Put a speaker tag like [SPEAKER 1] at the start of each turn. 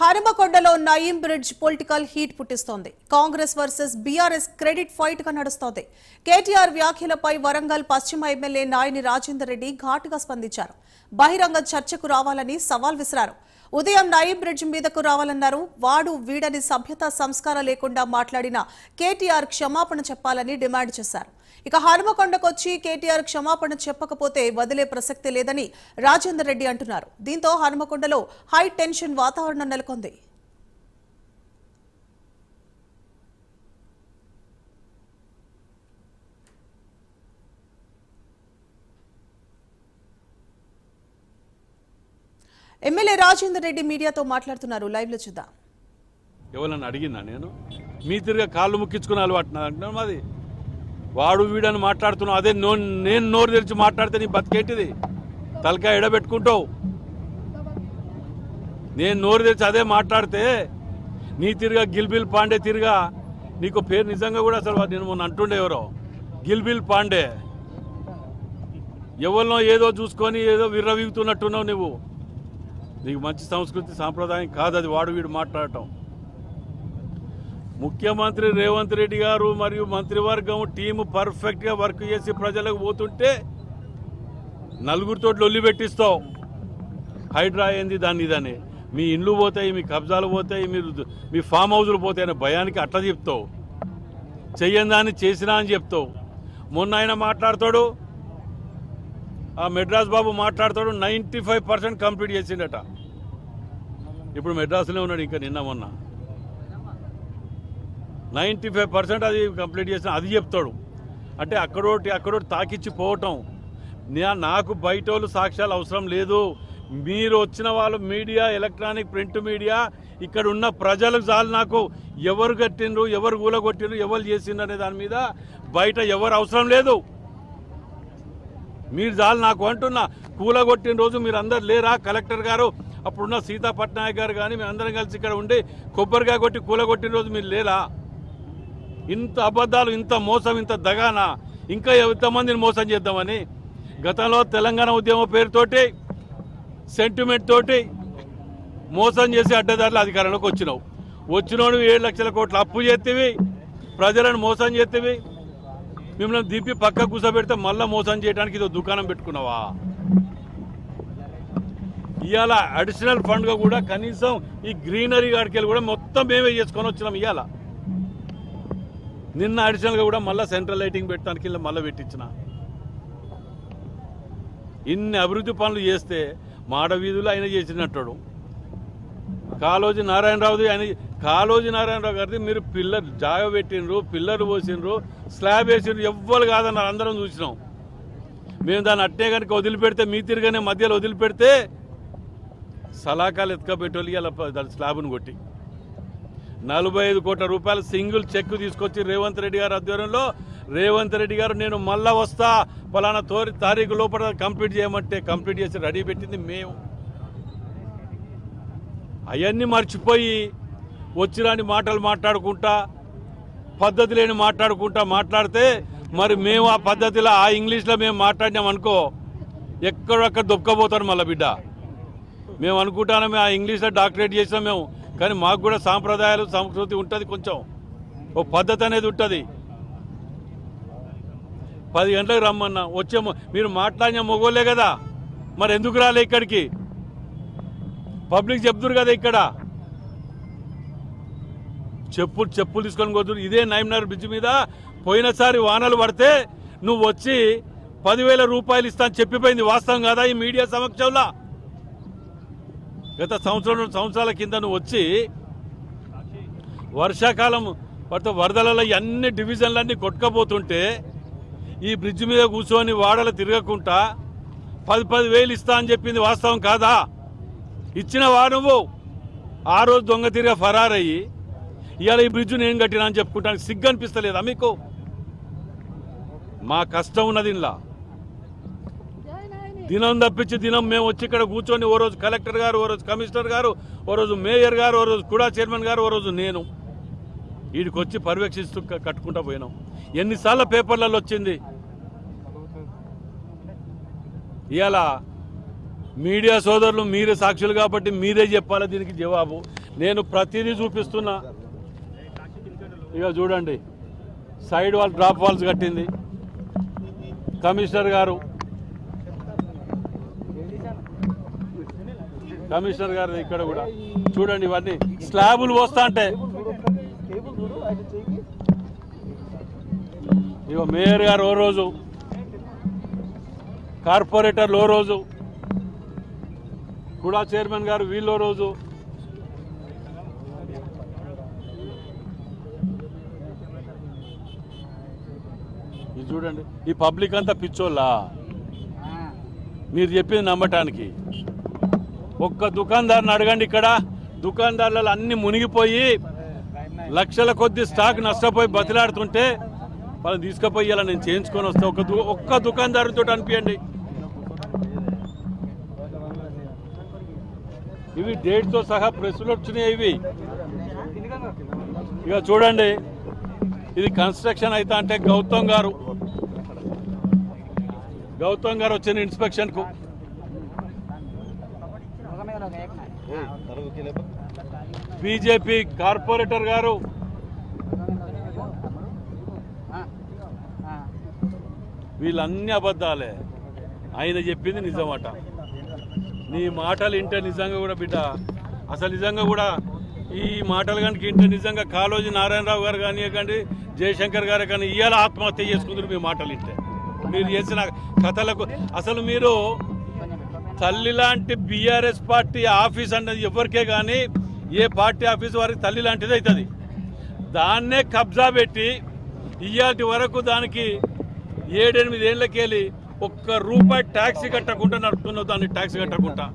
[SPEAKER 1] హరిమకొండలో Nayeem bridge political heat పుట్టిస్తోంది. Congress versus BRS credit ఫైట్గా నడుస్తోంది. కేటీఆర్ వ్యాఖ్యలపై వరంగల్ పశ్చిమ ఎమ్మెల్యే నాయని రాజేందర్ రెడ్డి ఘాటుగా స్పందించారు. బహిరంగ చర్చకు రావాలని సవాల్ విసిరారు. ఉదయం నయీం బ్రిడ్జ్ మీదకు రావాలన్నారు. వాడు వీడని సభ్యత సంస్కారం లేకుండా మాట్లాడిన కేటీఆర్ క్షమాపణ చెప్పాలని డిమాండ్ చేశారు. ఇక హనుమకొండకొచ్చి కేటీఆర్ క్షమాపణ చెప్పకపోతే వదిలే ప్రసక్తి లేదని రాజేందర్ రెడ్డి అంటున్నారు. దీంతో హనుమకొండలో హై టెన్షన్ వాతావరణం నెలకొంది. ఎమ్మెల్యే రాజేందర్ రెడ్డి మీడియాతో మాట్లాడుతున్నారు. లైవ్లో చూద్దాం.
[SPEAKER 2] ఎవరన్నా అడిగిందా నేను? మీ తిరిగా కాళ్ళు ముక్కించుకుని అలవాటు అంటున్నాను మాది వాడు వీడని మాట్లాడుతున్నావు. అదే నో నేను నోరు తెరిచి మాట్లాడితే నీ బతికేటిది? తలకాయ ఎడబెట్టుకుంటావు. నేను నోరు తెరిచి అదే మాట్లాడితే నీ తిరిగా గిల్బిల్ పాండే తిరిగా నీకు పేరు నిజంగా కూడా అసలు నేను మొన్న అంటుండే ఎవరో. గిల్బిల్ పాండే. ఎవరినో ఏదో చూసుకొని ఏదో విర్రవీగుతున్నట్టున్నావు నువ్వు. నీకు మంచి సంస్కృతి సాంప్రదాయం కాదు అది వాడు వీడు మాట్లాడటం. ముఖ్యమంత్రి రేవంత్ రెడ్డి గారు మరియు మంత్రివర్గం టీము పర్ఫెక్ట్గా వర్క్ చేసి ప్రజలకు పోతుంటే నలుగురితో లొల్లి పెట్టిస్తావు హైడ్రా అయింది దాన్ని ఇదని. మీ ఇండ్లు పోతాయి మీ కబ్జాలు పోతాయి మీరు మీ ఫామ్ హౌజులు పోతాయి అనే భయానికి అట్లా చెప్తావు. చెయ్యని దాన్ని చేసినా అని చెప్తావు. మొన్న ఆయన మాట్లాడతాడు ఆ మెడ్రాస్ బాబు మాట్లాడతాడు నైంటీ ఫైవ్ పర్సెంట్ కంప్లీట్ చేసిండట. ఇప్పుడు మెడ్రాస్లో ఉన్నాడు ఇంకా నిన్న మొన్న. నైంటీ ఫైవ్ పర్సెంట్ అది కంప్లీట్ చేసిన అది చెప్తాడు. అంటే అక్కడోటి అక్కడోటి తాకిచ్చి పోవటం. నాకు బయట వాళ్ళు సాక్ష్యాలు అవసరం లేదు. మీరు వచ్చిన వాళ్ళు మీడియా ఎలక్ట్రానిక్ ప్రింట్ మీడియా ఇక్కడ ఉన్న ప్రజలకు చాలు నాకు ఎవరు కట్టిండ్రు ఎవరు కూలగొట్టిండ్రు ఎవరు చేసిండ్రు అనే దాని మీద బయట ఎవరు అవసరం లేదు. మీరు చాలు నాకు అంటున్నా కూలగొట్టిన రోజు మీరు అందరు లేరా? కలెక్టర్ గారు అప్పుడున్న సీతా పట్నాయక్ గారు కానీ మేము అందరం కలిసి ఇక్కడ ఉండి కొబ్బరికాయ కొట్టి కూలగొట్టిన రోజు మీరు లేరా? ఇంత అబద్ధాలు ఇంత మోసం ఇంత దగానా? ఇంకా ఎంతమందిని మోసం చేద్దామని? గతంలో తెలంగాణ ఉద్యమం పేరుతోటి సెంటిమెంట్ తోటి మోసం చేసి అడ్డదారులు అధికారంలోకి వచ్చినావు. వచ్చినోడు ఏడు లక్షల కోట్ల అప్పు చేతివి ప్రజలను మోసం చేతివి మిమ్మల్ని దింపి పక్క కూర్చోబెడితే మళ్ళీ మోసం చేయడానికి ఇదో దుకాణం పెట్టుకున్నావా? ఇవాళ అడిషనల్ ఫండ్గా కూడా కనీసం ఈ గ్రీనరీ గాడికి కూడా మొత్తం మేమే చేసుకొని వచ్చినాం ఇవాళ నిన్న అడిషనల్గా కూడా మళ్ళీ సెంట్రల్ లైటింగ్ పెట్టడానికి వెళ్ళి మళ్ళీ పెట్టించిన. ఇన్ని అభివృద్ధి పనులు చేస్తే మాడ వీధులు ఆయన చేసినట్టు కాలోజీ నారాయణరావుది ఆయన కాళోజీ నారాయణరావు గారిది మీరు పిల్లర్ జాగ పెట్టిండ్రు పిల్లర్ పోసిండ్రు స్లాబ్ వేసిండ్రు ఎవ్వరు కాదన్నారు అందరం చూసినాం. మేము దాన్ని అట్టే కనుక వదిలిపెడితే మీ తిరిగానే మధ్యలో వదిలిపెడితే సలాకాలు ఎత్తుకబెట్టోళ్ళు ఇలా దాని స్లాబ్ను కొట్టి. నలభై ఐదు కోట్ల రూపాయలు సింగిల్ చెక్ తీసుకొచ్చి రేవంత్ రెడ్డి గారి ఆధ్వర్యంలో రేవంత్ రెడ్డి గారు నేను మళ్ళా వస్తా పలానా తోరి తారీఖు లోపల కంప్లీట్ చేయమంటే కంప్లీట్ చేసి రెడీ పెట్టింది మేము. అవన్నీ మర్చిపోయి వచ్చిరాని మాటలు మాట్లాడుకుంటా పద్ధతి లేని మాట్లాడుకుంటా మాట్లాడితే మరి మేము ఆ పద్ధతిలో ఆ ఇంగ్లీష్లో మేము మాట్లాడినాం అనుకో ఎక్కడొక్కడ దొక్కబోతారు మళ్ళీ బిడ్డ. మేము అనుకుంటాను మేము ఆ ఇంగ్లీష్లో డాక్టరేట్ చేసినాం మేము కానీ మాకు కూడా సాంప్రదాయాలు సంస్కృతి ఉంటుంది కొంచెం. ఓ పద్ధతి అనేది ఉంటుంది. పది గంటలకు రమ్మన్నా వచ్చే మీరు మాట్లాడిన మొగోలే కదా. మరి ఎందుకు రాలే ఇక్కడికి? పబ్లిక్ చెప్తురు కదా ఇక్కడ. చెప్పులు చెప్పులు తీసుకొని పోతున్నారు ఇదే నైమ్నర్ బ్రిడ్జ్ మీద పోయినసారి వానలు పడితే నువ్వు వచ్చి పదివేల రూపాయలు ఇస్తాను చెప్పిపోయింది. వాస్తవం కదా ఈ మీడియా సమక్షంలో? గత సంవత్సరం రెండు సంవత్సరాల కింద నువ్వు వచ్చి వర్షాకాలం పడితే వరదలలో అన్ని డివిజన్లన్నీ కొట్టుకపోతుంటే ఈ బ్రిడ్జ్ మీద కూర్చొని వాడలు తిరగకుండా పది పది వేలు ఇస్తా అని చెప్పింది వాస్తవం కాదా? ఇచ్చిన నువ్వు. ఆ రోజు దొంగ తిరిగా ఫరారయ్యి ఇవాళ ఈ బ్రిడ్జ్ నేను కట్టినా అని చెప్పుకుంటానికి సిగ్గు అనిపిస్తలేదా మీకు? మా కష్టం ఉన్నది ఇలా దినం తప్పించి దినం మేము వచ్చి ఇక్కడ కూర్చొని ఓ రోజు కలెక్టర్ గారు ఓ రోజు కమిషనర్ గారు ఓ రోజు మేయర్ గారు ఓ రోజు కూడా చైర్మన్ గారు ఓ రోజు నేను. వీడికి వచ్చి పర్యవేక్షిస్తూ కట్టుకుంటా పోయినాం. ఎన్నిసార్లు పేపర్లలో వచ్చింది? ఇవాళ మీడియా సోదరులు మీరే సాక్షులు కాబట్టి మీరే చెప్పాలి దీనికి జవాబు. నేను ప్రతిదీ చూపిస్తున్నా. ఇక చూడండి. సైడ్ వాల్ డ్రాప్ వాల్స్ కట్టింది. కమిషనర్ గారు. కమిషనర్ గారు ఇక్కడ కూడా. చూడండి ఇవన్నీ. స్లాబులు పోస్తా అంటే. ఇగో మేయర్ గారు ఓ రోజు. కార్పొరేటర్లు ఓ రోజు. కూడా చైర్మన్ గారు వీళ్ళు రోజు. చూడండి. ఈ పబ్లిక్ అంతా పిచ్చోళ్ళా? మీరు చెప్పింది నమ్మటానికి. ఒక్క దుకాణదారుని అడగండి ఇక్కడ. దుకాణదారులలో అన్ని మునిగిపోయి లక్షల కొద్ది స్టాక్ నష్టపోయి బతిలాడుతుంటే వాళ్ళు తీసుకుపోయి ఇలా నేను చేయించుకొని వస్తా. ఒక దు- ఒక్క దుకాణదారుతో అనిపించండి ఇవి డేట్తో సహా ప్రెస్లు వచ్చినాయి ఇవి. ఇక చూడండి. ఇది కన్స్ట్రక్షన్ అయితే అంటే గౌతమ్ గారు. గౌతమ్ గారు వచ్చిన ఇన్స్పెక్షన్కు. బీజేపీ కార్పొరేటర్ గారు. వీళ్ళన్ని అబద్ధాలే. ఆయన చెప్పింది నిజమట. నీ మాటలు ఇంటే నిజంగా కూడా బిడ్డ. అసలు నిజంగా కూడా ఈ మాటలు కనుక ఇంటే నిజంగా కాళోజీ నారాయణరావు గారు కానివ్వకండి జయశంకర్ గారు కానీ ఇవాళ ఆత్మహత్య చేసుకుందరు మీ మాటలు ఇంటే. మీరు చేసిన కథలకు అసలు మీరు తల్లి లాంటి బీఆర్ఎస్ పార్టీ ఆఫీస్ అన్నది ఎవరికే కానీ ఏ పార్టీ ఆఫీస్ వారికి తల్లి లాంటిది అవుతుంది. దాన్నే కబ్జా పెట్టి ఇయాటి వరకు దానికి ఏడెనిమిది ఏళ్ళకెళ్ళి ఒక్క రూపాయి ట్యాక్సీ కట్టకుండా నడుపుతున్నావు దాన్ని ట్యాక్సీ కట్టకుండా.